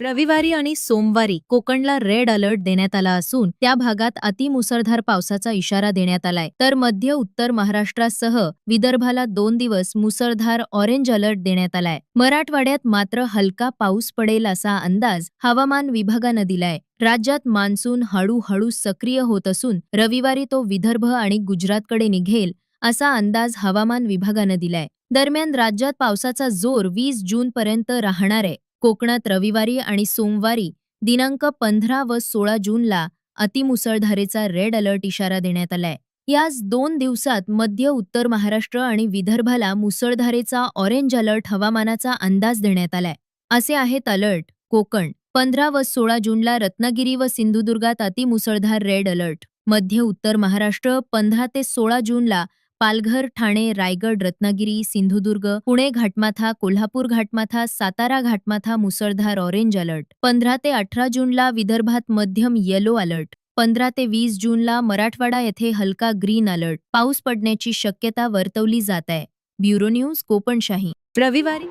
रविवारी आणि सोमवारी कोकणला रेड अलर्ट देण्यात आला असून त्या भागात अतिमुसळधार पावसाचा इशारा देण्यात आलाय. तर मध्य उत्तर महाराष्ट्रासह विदर्भाला दोन दिवस मुसळधार ऑरेंज अलर्ट देण्यात आलाय. मराठवाड्यात मात्र हलका पाऊस पडेल असा अंदाज हवामान विभागानं दिलाय. राज्यात मान्सून हळूहळू सक्रिय होत असून रविवारी तो विदर्भ आणि गुजरातकडे निघेल असा अंदाज हवामान विभागानं दिलाय. दरम्यान राज्यात पावसाचा जोर वीस जून पर्यंत राहणार आहे. कोकणात रविवारी आणि सोमवारी दिनांक पंधरा व सोळा जूनला अतिमुसळधारेचा रेड अलर्ट इशारा देण्यात आलाय. याच दोन दिवसात मध्य उत्तर महाराष्ट्र आणि विदर्भाला मुसळधारेचा ऑरेंज अलर्ट हवामानाचा अंदाज देण्यात आलाय. असे आहेत अलर्ट कोकण. पंधरा व सोळा जूनला रत्नागिरी व सिंधुदुर्गात अतिमुसळधार रेड अलर्ट मध्य उत्तर महाराष्ट्र पंधरा ते सोळा जूनला पालघर ठाणे रायगड रत्नागिरी सिंधुदुर्ग पुणे घाटमाथा कोल्हापूर घाटमाथा सातारा घाटमाथा मुसळधार ऑरेंज अलर्ट. पंधरा ते अठरा जूनला विदर्भात मध्यम येलो अलर्ट पंधरा ते वीस जूनला मराठवाडा येथे हलका ग्रीन अलर्ट पाऊस पडण्याची शक्यता वर्तवली जात आहे. ब्युरो न्यूज कोपणशाही. रविवारी